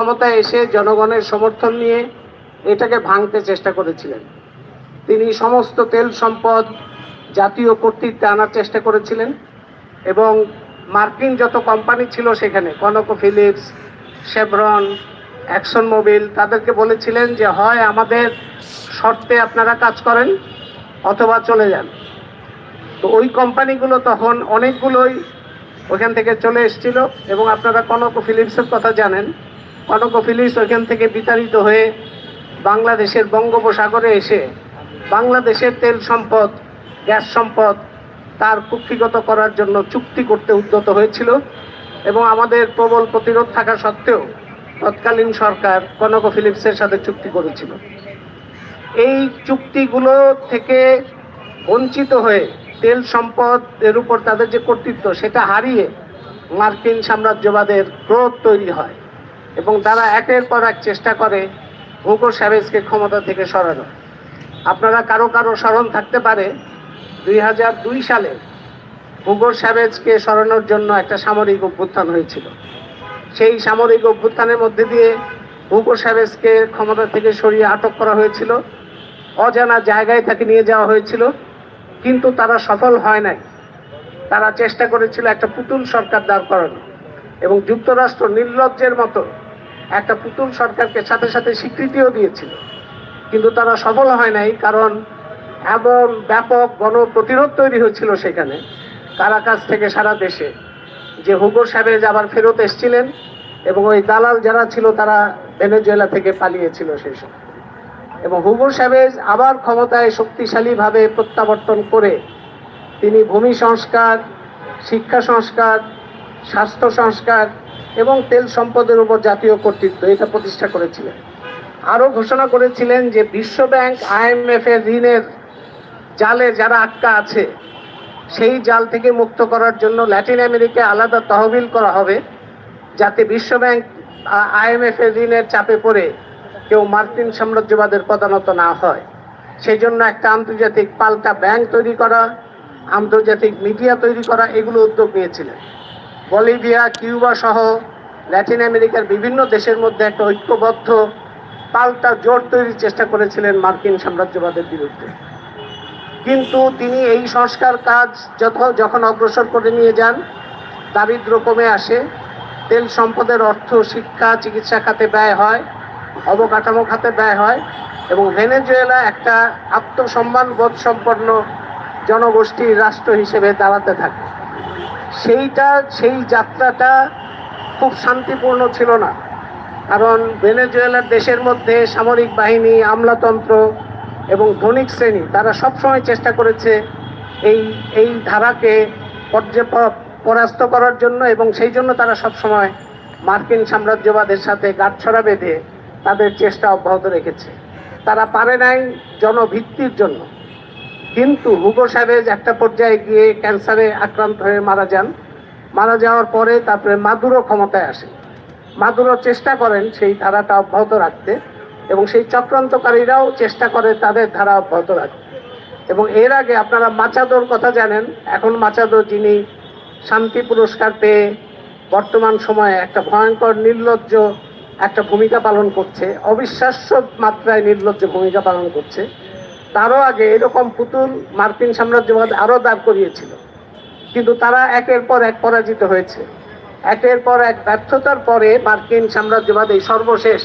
ক্ষমতায় এসে জনগণের সমর্থন নিয়ে এটাকে ভাঙতে চেষ্টা করেছিলেন। তিনি সমস্ত তেল সম্পদ জাতীয় কর্তৃত্বে আনার চেষ্টা করেছিলেন এবং মার্কিন যত কোম্পানি ছিল সেখানে Conoco Phillips Chevron Exxon Mobil তাদেরকে বলেছিলেন যে, হয় আমাদের শর্তে আপনারা কাজ করেন অথবা চলে যান। তো ওই কোম্পানিগুলো তখন অনেকগুলোই ওখান থেকে চলে এসেছিল এবং আপনারা কনকো ফিলিপসের কথা জানেন। কনকো ফিলিপস ওইখান থেকে বিতাড়িত হয়ে বাংলাদেশের বঙ্গোপসাগরে এসে বাংলাদেশের তেল সম্পদ, গ্যাস সম্পদ তার কুক্ষিগত করার জন্য চুক্তি করতে উদ্যত হয়েছিল এবং আমাদের প্রবল প্রতিরোধ থাকা সত্ত্বেও তৎকালীন সরকার কনকো ফিলিপসের সাথে চুক্তি করেছিল। এই চুক্তিগুলো থেকে বঞ্চিত হয়ে তেল সম্পদের উপর তাদের যে কর্তৃত্ব, সেটা হারিয়ে মার্কিন সাম্রাজ্যবাদের ক্রোধ তৈরি হয়। এবং তারা একের পর এক চেষ্টা করে হুগো স্যাভেজকে ক্ষমতা থেকে সরানো। আপনারা কারও কারও স্মরণ থাকতে পারে, দুই হাজার দুই সালে হুগো স্যাভেজকে সরানোর জন্য একটা সামরিক অভ্যুত্থান হয়েছিল। সেই সামরিক অভ্যুত্থানের মধ্যে দিয়ে হুগো স্যাভেজকে ক্ষমতা থেকে সরিয়ে আটক করা হয়েছিল। অজানা জায়গায় তাকে নিয়ে যাওয়া হয়েছিল, কিন্তু তারা সফল হয় নাই। তারা চেষ্টা করেছিল একটা পুতুল সরকার দাঁড় করানো এবং যুক্তরাষ্ট্র নির্লজ্জের মতো একটা পুতুল সরকারকে সাথে সাথে স্বীকৃতিও দিয়েছিল। কিন্তু তারা সফল হয় নাই, কারণ এমন ব্যাপক গণ প্রতিরোধ তৈরি হয়েছিল সেখানে কারাকাস থেকে সারা দেশে। যে হুগো সাহেব আবার ফেরত এসেছিলেন এবং ওই দালাল যারা ছিল তারা ভেনেজুয়েলা থেকে পালিয়েছিল সেই সময়। এবং হুগো সাহেব আবার ক্ষমতায় শক্তিশালীভাবে প্রত্যাবর্তন করে তিনি ভূমি সংস্কার, শিক্ষা সংস্কার স্বাস্থ্য সংস্কার এবং তেল সম্পদের উপর জাতীয় কর্তৃত্ব এটা প্রতিষ্ঠা করেছিলেন। আরও ঘোষণা করেছিলেন যে বিশ্বব্যাংক আইএমএফ এর ঋণের জালে যারা আটকা আছে, সেই জাল থেকে মুক্ত করার জন্য ল্যাটিন আমেরিকায় আলাদা তহবিল করা হবে, যাতে বিশ্বব্যাংক আইএমএফ এর ঋণের চাপে পড়ে কেউ মার্কিন সাম্রাজ্যবাদের পদানত না হয়। সেই জন্য একটা আন্তর্জাতিক পাল্টা ব্যাংক তৈরি করা, আন্তর্জাতিক মিডিয়া তৈরি করা, এগুলো উদ্যোগ নিয়েছিলেন। বলিভিয়া, কিউবা সহ ল্যাটিন আমেরিকার বিভিন্ন দেশের মধ্যে একটা ঐক্যবদ্ধ, পাল্টা জোট তৈরির চেষ্টা করেছিলেন মার্কিন সাম্রাজ্যবাদের বিরুদ্ধে। কিন্তু তিনি এই সংস্কার কাজ যত যখন অগ্রসর করে নিয়ে যান দারিদ্র কমে আসে, তেল সম্পদের অর্থ শিক্ষা, চিকিৎসা খাতে ব্যয় হয়, অবকাঠামো খাতে ব্যয় হয় এবং ভেনেজুয়েলা একটা আত্মসম্মান বোধ সম্পন্ন জনগোষ্ঠীর রাষ্ট্র হিসেবে দাঁড়াতে থাকে। সেইটা, সেই যাত্রাটা খুব শান্তিপূর্ণ ছিল না। কারণ ভেনেজুয়েলার দেশের মধ্যে সামরিক বাহিনী, আমলাতন্ত্র এবং ধনিক শ্রেণি, তারা সবসময় চেষ্টা করেছে এই এই ধারাকে পরাস্ত করার জন্য এবং সেই জন্য তারা সবসময় মার্কিন সাম্রাজ্যবাদের সাথে গাঁটছড়া বেঁধে তাদের চেষ্টা অব্যাহত রেখেছে। তারা পারে নাই জনভিত্তির জন্য। কিন্তু হুগো সাহেব একটা পর্যায়ে গিয়ে ক্যান্সারে আক্রান্ত হয়ে মারা যান। মারা যাওয়ার পরে তারপরে মাদুরো ক্ষমতায় আসে। মাদুরো চেষ্টা করেন সেই ধারাটা অব্যাহত রাখতে এবং সেই চক্রান্তকারীরাও চেষ্টা করে তাদের ধারা অব্যাহত রাখতে। এবং এর আগে আপনারা মাচাদোর কথা জানেন, এখন মাচাদো যিনি শান্তি পুরস্কার পেয়ে বর্তমান সময়ে একটা ভয়ঙ্কর নির্লজ্জ একটা ভূমিকা পালন করছে, অবিশ্বাস্য মাত্রায় নির্লজ্জ ভূমিকা পালন করছে। তারও আগে এরকম পুতুল মার্কিন সাম্রাজ্যবাদ আরও দাঁড় করিয়েছিল। কিন্তু তারা একের পর এক পরাজিত হয়েছে। একের পর এক ব্যর্থতার পরে মার্কিন সাম্রাজ্যবাদ এই সর্বশেষ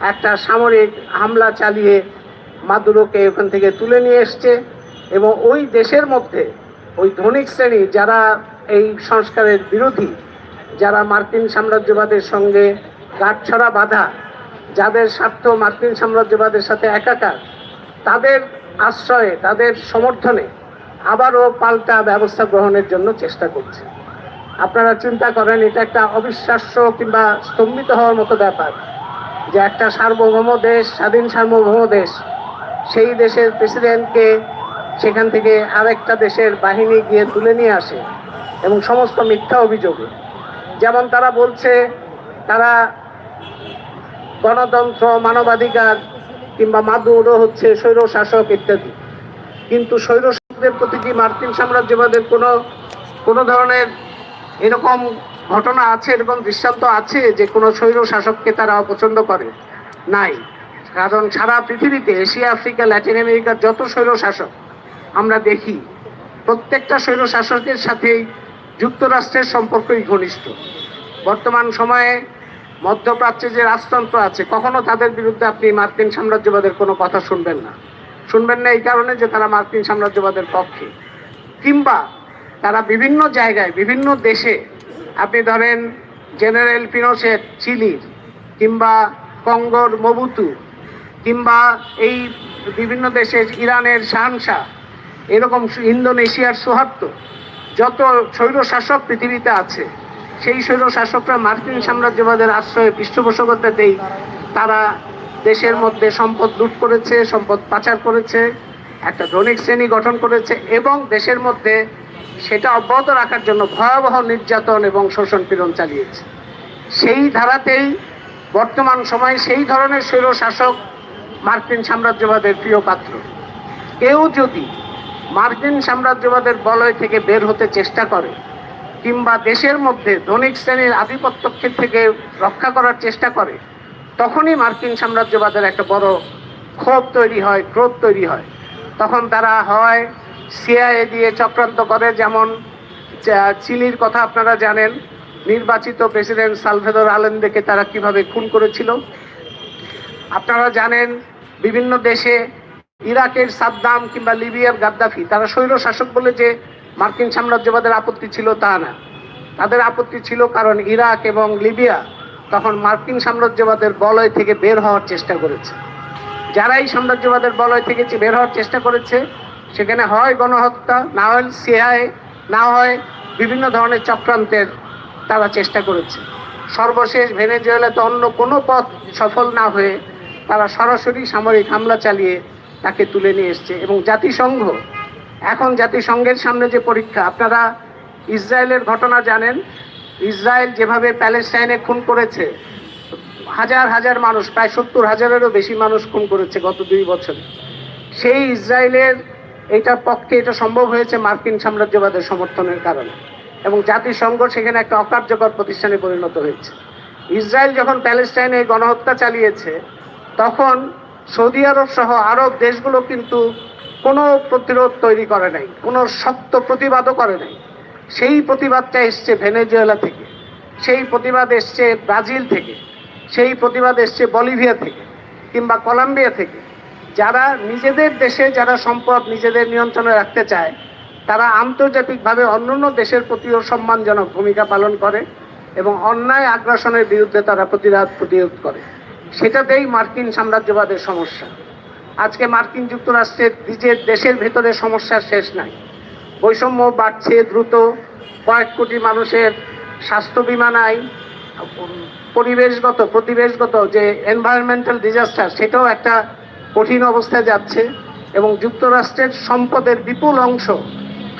একটা সামরিক হামলা চালিয়ে মাদুরোকে ওখান থেকে তুলে নিয়ে এসছে এবং ওই দেশের মধ্যে ওই ধনিক শ্রেণি যারা এই সংস্কারের বিরোধী, যারা মার্কিন সাম্রাজ্যবাদের সঙ্গে গাঁটছড়া বাঁধা, যাদের স্বার্থ মার্কিন সাম্রাজ্যবাদের সাথে একাকার তাদের আশ্রয়ে, তাদের সমর্থনে আবারও পাল্টা ব্যবস্থা গ্রহণের জন্য চেষ্টা করছে। আপনারা চিন্তা করেন, এটা একটা অবিশ্বাস্য কিংবা স্তম্ভিত হওয়ার মতো ব্যাপার যে একটা সার্বভৌম দেশ, স্বাধীন সার্বভৌম দেশ, সেই দেশের প্রেসিডেন্টকে সেখান থেকে আরেকটা দেশের বাহিনী গিয়ে তুলে নিয়ে আসে এবং সমস্ত মিথ্যা অভিযোগে। যেমন তারা বলছে, তারা গণতন্ত্র, মানবাধিকার কিংবা মাদুরও হচ্ছে স্বৈর শাসক ইত্যাদি। কিন্তু স্বৈর শাসকদের প্রতি কি মার্কিন সাম্রাজ্যবাদের কোনো কোনো ধরনের এরকম ঘটনা আছে, এরকম দৃষ্টান্ত আছে যে কোনো স্বৈর শাসককে তারা অপছন্দ করে? নাই। কারণ সারা পৃথিবীতে এশিয়া, আফ্রিকা, ল্যাটিন আমেরিকার যত স্বৈর শাসক আমরা দেখি, প্রত্যেকটা স্বৈর শাসকের সাথেই যুক্তরাষ্ট্রের সম্পর্কই ঘনিষ্ঠ। বর্তমান সময়ে মধ্যপ্রাচ্যে যে রাজতন্ত্র আছে, কখনো তাদের বিরুদ্ধে আপনি মার্কিন সাম্রাজ্যবাদের কোনো কথা শুনবেন না। শুনবেন না এই কারণে যে তারা মার্কিন সাম্রাজ্যবাদের পক্ষে। কিংবা তারা বিভিন্ন জায়গায়, বিভিন্ন দেশে, আপনি ধরেন জেনারেল পিনোসেট চিলির, কিংবা কঙ্গোর মবুতু, কিংবা এই বিভিন্ন দেশের ইরানের শাহনশাহ এরকম ইন্দোনেশিয়ার সুহার্ত যত স্বৈর শাসক পৃথিবীতে আছে সেই স্বৈর শাসকরা মার্কিন সাম্রাজ্যবাদের আশ্রয়ে পৃষ্ঠপোষকতাতেই তারা দেশের মধ্যে সম্পদ লুট করেছে, সম্পদ পাচার করেছে, একটা ধনিক শ্রেণি গঠন করেছে এবং দেশের মধ্যে সেটা অব্যাহত রাখার জন্য ভয়াবহ নির্যাতন এবং শোষণ পীড়ন চালিয়েছে। সেই ধারাতেই বর্তমান সময়ে সেই ধরনের স্বৈর শাসক মার্কিন সাম্রাজ্যবাদের প্রিয় পাত্র। কেউ যদি মার্কিন সাম্রাজ্যবাদের বলয় থেকে বের হতে চেষ্টা করে কিংবা দেশের মধ্যে ধনিক শ্রেণির আধিপত্য থেকে রক্ষা করার চেষ্টা করে, তখনই মার্কিন সাম্রাজ্যবাদের একটা বড় ক্ষোভ তৈরি হয়, ক্রোধ তৈরি হয়। তখন তারা হয় সিআইএ দিয়ে চক্রান্ত করে, যেমন চিলির কথা আপনারা জানেন, নির্বাচিত প্রেসিডেন্ট সালভেদর আলেন্দেকে তারা কীভাবে খুন করেছিল। আপনারা জানেন, বিভিন্ন দেশে ইরাকের সাদ্দাম কিংবা লিবিয়ার গাদ্দাফি, তারা স্বৈর শাসক বলে যে মার্কিন সাম্রাজ্যবাদের আপত্তি ছিল তা না। তাদের আপত্তি ছিল কারণ ইরাক এবং লিবিয়া তখন মার্কিন সাম্রাজ্যবাদের বলয় থেকে বের হওয়ার চেষ্টা করেছে। যারা এই সাম্রাজ্যবাদের বলয় থেকে বের হওয়ার চেষ্টা করেছে, সেখানে হয় গণহত্যা, না হয় সিআই না হয় বিভিন্ন ধরনের চক্রান্তের তারা চেষ্টা করেছে। সর্বশেষ ভেনেজুয়েলাতে অন্য কোনো পথ সফল না হয়ে তারা সরাসরি সামরিক হামলা চালিয়ে তাকে তুলে নিয়ে এসছে এবং জাতিসংঘ এখন জাতিসংঘের সামনে যে পরীক্ষা, আপনারা ইসরায়েলের ঘটনা জানেন। ইসরায়েল যেভাবে প্যালেস্টাইনে খুন করেছে, হাজার হাজার মানুষ, প্রায় সত্তর হাজারেরও বেশি মানুষ খুন করেছে গত দুই বছরে। সেই ইসরায়েলের এটার পক্ষে এটা সম্ভব হয়েছে মার্কিন সাম্রাজ্যবাদের সমর্থনের কারণে। এবং জাতিসংঘ সেখানে একটা অকার্যকর প্রতিষ্ঠানে পরিণত হয়েছে। ইসরায়েল যখন প্যালেস্টাইনে গণহত্যা চালিয়েছে, তখন সৌদি আরব সহ আরব দেশগুলো কিন্তু কোনো প্রতিরোধ তৈরি করে নাই, কোনো শক্ত প্রতিবাদও করে নাই। সেই প্রতিবাদটা এসছে ভেনেজুয়েলা থেকে, সেই প্রতিবাদ এসছে ব্রাজিল থেকে, সেই প্রতিবাদ এসছে বলিভিয়া থেকে কিংবা কলম্বিয়া থেকে। যারা নিজেদের দেশে যারা সম্পদ নিজেদের নিয়ন্ত্রণে রাখতে চায়, তারা আন্তর্জাতিকভাবে অন্যান্য দেশের প্রতিও সম্মানজনক ভূমিকা পালন করে এবং অন্যায় আগ্রাসনের বিরুদ্ধে তারা প্রতিরাধ প্রতিরোধ করে। সেটাতেই মার্কিন সাম্রাজ্যবাদের সমস্যা। আজকে মার্কিন যুক্তরাষ্ট্রের নিজের দেশের ভেতরে সমস্যার শেষ নাই। বৈষম্য বাড়ছে দ্রুত। কয়েক কোটি মানুষের স্বাস্থ্য বিমা নাই। পরিবেশগত, প্রতিবেশগত যে এনভায়রনমেন্টাল ডিজাস্টার সেটাও একটা কঠিন অবস্থায় যাচ্ছে এবং যুক্তরাষ্ট্রের সম্পদের বিপুল অংশ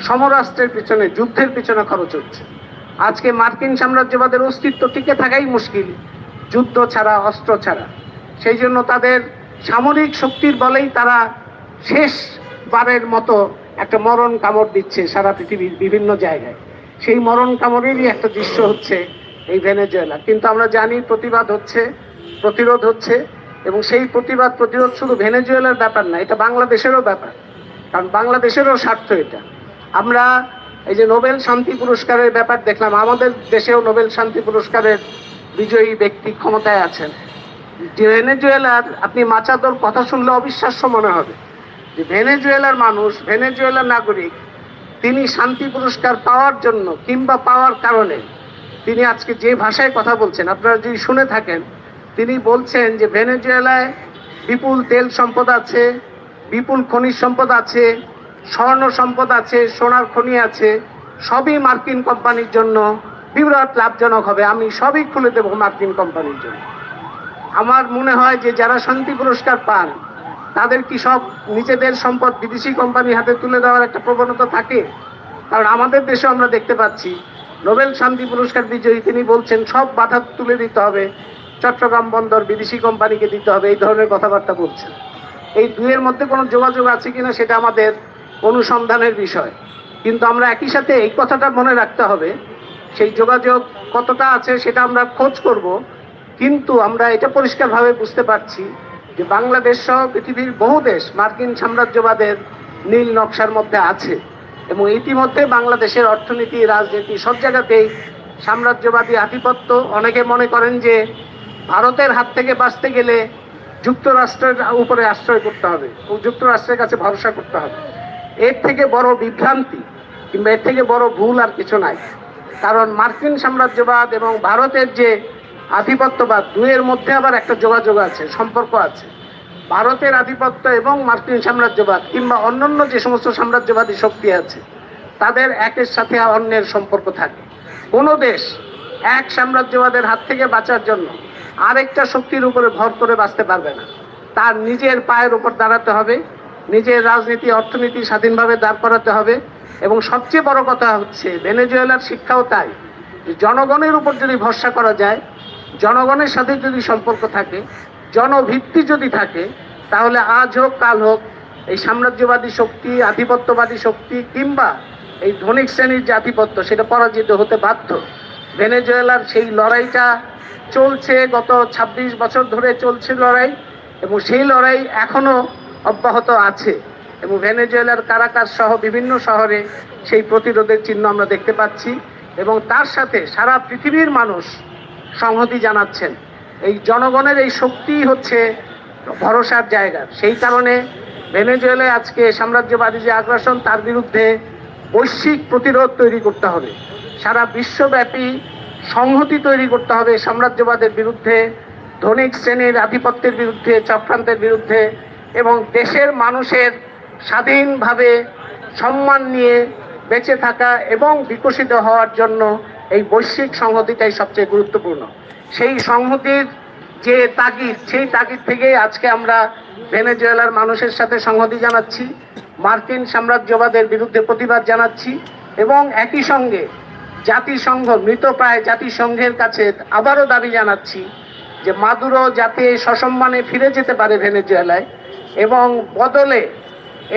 সমরাষ্ট্রের পিছনে, যুদ্ধের পিছনে খরচ হচ্ছে। আজকে মার্কিন সাম্রাজ্যবাদের অস্তিত্ব টিকে থাকাই মুশকিল। যুদ্ধ ছাড়া, অস্ত্র ছাড়া। সেই জন্য তাদের সামরিক শক্তির বলেই তারা শেষবারের মতো একটা মরণ কামড় দিচ্ছে সারা পৃথিবীর বিভিন্ন জায়গায়। সেই মরণ কামড়েরই একটা দৃশ্য হচ্ছে এই ভেনেজুয়েলা। কিন্তু আমরা জানি প্রতিবাদ হচ্ছে, প্রতিরোধ হচ্ছে এবং সেই প্রতিবাদ, প্রতিরোধ শুধু ভেনেজুয়েলার ব্যাপার না, এটা বাংলাদেশেরও ব্যাপার। কারণ বাংলাদেশেরও স্বার্থ এটা। আমরা এই যে নোবেল শান্তি পুরস্কারের ব্যাপার দেখলাম, আমাদের দেশেও নোবেল শান্তি পুরস্কারের বিজয়ী ব্যক্তি ক্ষমতায় আছেন। ভেনেজুয়েলার, আপনি মাচাদোর কথা শুনলে অবিশ্বাস্য মনে হবে। যে ভেনেজুয়েলার মানুষ, ভেনেজুয়েলার নাগরিক, তিনি শান্তি পুরস্কার পাওয়ার জন্য কিংবা পাওয়ার কারণে তিনি আজকে যে ভাষায় কথা বলছেন, আপনারা যদি শুনে থাকেন, তিনি বলছেন যে ভেনেজুয়েলায় বিপুল তেল সম্পদ আছে, বিপুল খনিজ সম্পদ আছে, স্বর্ণ সম্পদ আছে, সোনার খনি আছে, সবই মার্কিন কোম্পানির জন্য বিরাট লাভজনক হবে। আমি সবই খুলে দেবো মার্কিন কোম্পানির জন্য। আমার মনে হয় যে যারা শান্তি পুরস্কার পান, তাদের কি সব নিজেদের সম্পদ বিদেশি কোম্পানি হাতে তুলে দেওয়ার একটা প্রবণতা থাকে? কারণ আমাদের দেশে আমরা দেখতে পাচ্ছি, নোবেল শান্তি পুরস্কার বিজয়ী তিনি বলছেন, সব বাধা তুলে দিতে হবে, চট্টগ্রাম বন্দর বিদেশি কোম্পানিকে দিতে হবে, এই ধরনের কথাবার্তা বলছেন। এই দুয়ের মধ্যে কোনো যোগাযোগ আছে কিনা সেটা আমাদের অনুসন্ধানের বিষয়। কিন্তু আমরা একই সাথে এই কথাটা মনে রাখতে হবে, সেই যোগাযোগ কতটা আছে সেটা আমরা খোঁজ করব কিন্তু আমরা এটা পরিষ্কারভাবে বুঝতে পারছি যে বাংলাদেশ সহ পৃথিবীর বহু দেশ মার্কিন সাম্রাজ্যবাদের নীল নকশার মধ্যে আছে এবং ইতিমধ্যে বাংলাদেশের অর্থনীতি, রাজনীতি সব জায়গাতেই সাম্রাজ্যবাদী আধিপত্য। অনেকে মনে করেন যে ভারতের হাত থেকে বাঁচতে গেলে যুক্তরাষ্ট্রের উপরে আশ্রয় করতে হবে যুক্তরাষ্ট্রের কাছে ভরসা করতে হবে। এর থেকে বড় বিভ্রান্তি কিংবা এর থেকে বড় ভুল আর কিছু নাই। কারণ মার্কিন সাম্রাজ্যবাদ এবং ভারতের যে আধিপত্যবাদ দুয়ের মধ্যে আবার একটা যোগাযোগ আছে, সম্পর্ক আছে। ভারতের আধিপত্য এবং মার্কিন সাম্রাজ্যবাদ কিংবা অন্যান্য যে সমস্ত সাম্রাজ্যবাদী শক্তি আছে, তাদের একের সাথে অন্যের সম্পর্ক থাকে। কোনো দেশ এক সাম্রাজ্যবাদের হাত থেকে বাঁচার জন্য আরেকটা শক্তির উপরে ভর করে বাঁচতে পারবে না। তার নিজের পায়ের উপর দাঁড়াতে হবে, নিজের রাজনীতি, অর্থনীতি স্বাধীনভাবে দাঁড় করাতে হবে এবং সবচেয়ে বড় কথা হচ্ছে, ভেনেজুয়েলার শিক্ষাও তাই। জনগণের উপর যদি ভরসা করা যায় জনগণের সাথে যদি সম্পর্ক থাকে, জনভিত্তি যদি থাকে, তাহলে আজ হোক, কাল হোক, এই সাম্রাজ্যবাদী শক্তি, আধিপত্যবাদী শক্তি কিংবা এই ধনিক শ্রেণির যে আধিপত্য, সেটা পরাজিত হতে বাধ্য। ভেনেজুয়েলার সেই লড়াইটা চলছে, গত ২৬ বছর ধরে চলছে লড়াই এবং সেই লড়াই এখনও অব্যাহত আছে। এবং ভেনেজুয়েলার কারাকাস সহ বিভিন্ন শহরে সেই প্রতিরোধের চিহ্ন আমরা দেখতে পাচ্ছি এবং তার সাথে সারা পৃথিবীর মানুষ সংহতি জানাচ্ছেন। এই জনগণের এই শক্তি হচ্ছে ভরসার জায়গা। সেই কারণে ভেনেজুয়েলায় আজকে সাম্রাজ্যবাদী যে আগ্রাসন, তার বিরুদ্ধে বৈশ্বিক প্রতিরোধ তৈরি করতে হবে। সারা বিশ্বব্যাপী সংহতি তৈরি করতে হবে সাম্রাজ্যবাদের বিরুদ্ধে, ধনিক শ্রেণির আধিপত্যের বিরুদ্ধে, চক্রান্তের বিরুদ্ধে এবং দেশের মানুষের স্বাধীনভাবে সম্মান নিয়ে বেঁচে থাকা এবং বিকশিত হওয়ার জন্য এই বৈশ্বিক সংহতিটাই সবচেয়ে গুরুত্বপূর্ণ। সেই সংহতির যে তাগিদ, সেই তাগিদ থেকেই আজকে আমরা ভেনেজুয়েলার মানুষের সাথে সংহতি জানাচ্ছি, মার্কিন সাম্রাজ্যবাদের বিরুদ্ধে প্রতিবাদ জানাচ্ছি এবং একই সঙ্গে জাতিসংঘ, মৃতপ্রায় জাতিসংঘের কাছে আবারও দাবি জানাচ্ছি যে মাদুরো যাতে সসম্মানে ফিরে যেতে পারে ভেনেজুয়েলায় এবং বদলে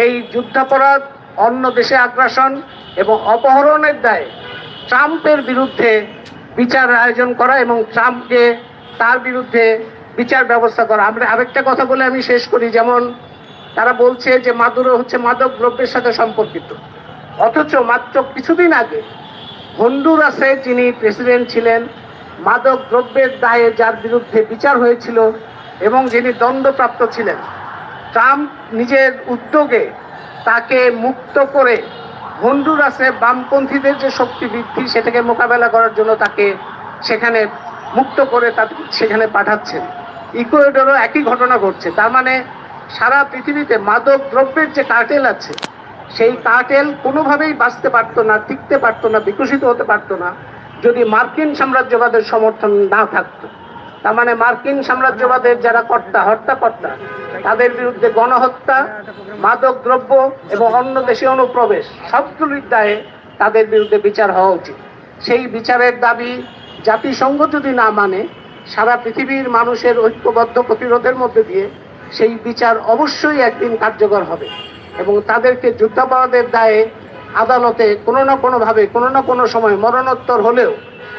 এই যুদ্ধাপরাধ, অন্য দেশে আগ্রাসন এবং অপহরণের দায়ে ট্রাম্পের বিরুদ্ধে বিচার আয়োজন করা এবং ট্রাম্পকে তার বিরুদ্ধে বিচার ব্যবস্থা করা। আমরা আরেকটা কথা বলে আমি শেষ করি, যেমন তারা বলছে যে মাদুরো হচ্ছে মাদক দ্রব্যের সাথে সম্পর্কিত। অথচ মাত্র কিছুদিন আগে হন্ডুরাসে যিনি প্রেসিডেন্ট ছিলেন, মাদক দ্রব্যের দায়ে যার বিরুদ্ধে বিচার হয়েছিল এবং যিনি দণ্ডপ্রাপ্ত ছিলেন, ট্রাম্প নিজের উদ্যোগে তাকে মুক্ত করে হন্ডুরাসে বামপন্থীদের যে শক্তি বৃদ্ধি, সেটাকে মোকাবেলা করার জন্য তাকে সেখানে মুক্ত করে তাকে সেখানে পাঠাচ্ছেন। ইকুয়েডরও একই ঘটনা ঘটছে। তার মানে সারা পৃথিবীতে মাদক দ্রব্যের যে কার্টেল আছে, সেই কার্টেল কোনোভাবেই বাঁচতে পারতো না, টিকতে পারতো না, বিকশিত হতে পারতো না, যদি মার্কিন সাম্রাজ্যবাদের সমর্থন না থাকতো। তার মানে মার্কিন সাম্রাজ্যবাদের যারা কর্তা হর্তা কর্তা তাদের বিরুদ্ধে গণহত্যা, মাদক দ্রব্য এবং অন্য দেশে অনুপ্রবেশ সবগুলির দায়ে তাদের বিরুদ্ধে বিচার হওয়া উচিত। সেই বিচারের দাবি জাতিসংঘ যদি না মানে সারা পৃথিবীর মানুষের ঐক্যবদ্ধ প্রতিরোধের মধ্যে দিয়ে সেই বিচার অবশ্যই একদিন কার্যকর হবে এবং তাদেরকে যুদ্ধাপরাধের দায়ে আদালতে কোনো না কোনোভাবে, কোনো না কোনো সময় মরণোত্তর হলেও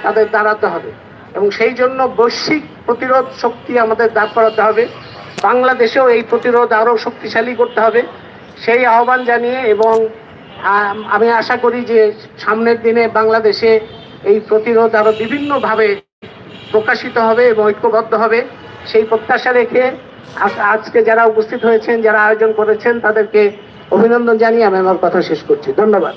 তাদের দাঁড়াতে হবে। এবং সেই জন্য বৈশ্বিক প্রতিরোধ শক্তি আমাদের দাঁড় করাতে হবে। বাংলাদেশেও এই প্রতিরোধ আরও শক্তিশালী করতে হবে। সেই আহ্বান জানিয়ে এবং আমি আশা করি যে সামনের দিনে বাংলাদেশে এই প্রতিরোধ আরও বিভিন্নভাবে প্রকাশিত হবে এবং ঐক্যবদ্ধ হবে। সেই প্রত্যাশা রেখে আজ- আজকে যারা উপস্থিত হয়েছেন, যারা আয়োজন করেছেন, তাদেরকে অভিনন্দন জানিয়ে আমি আমার কথা শেষ করছি। ধন্যবাদ।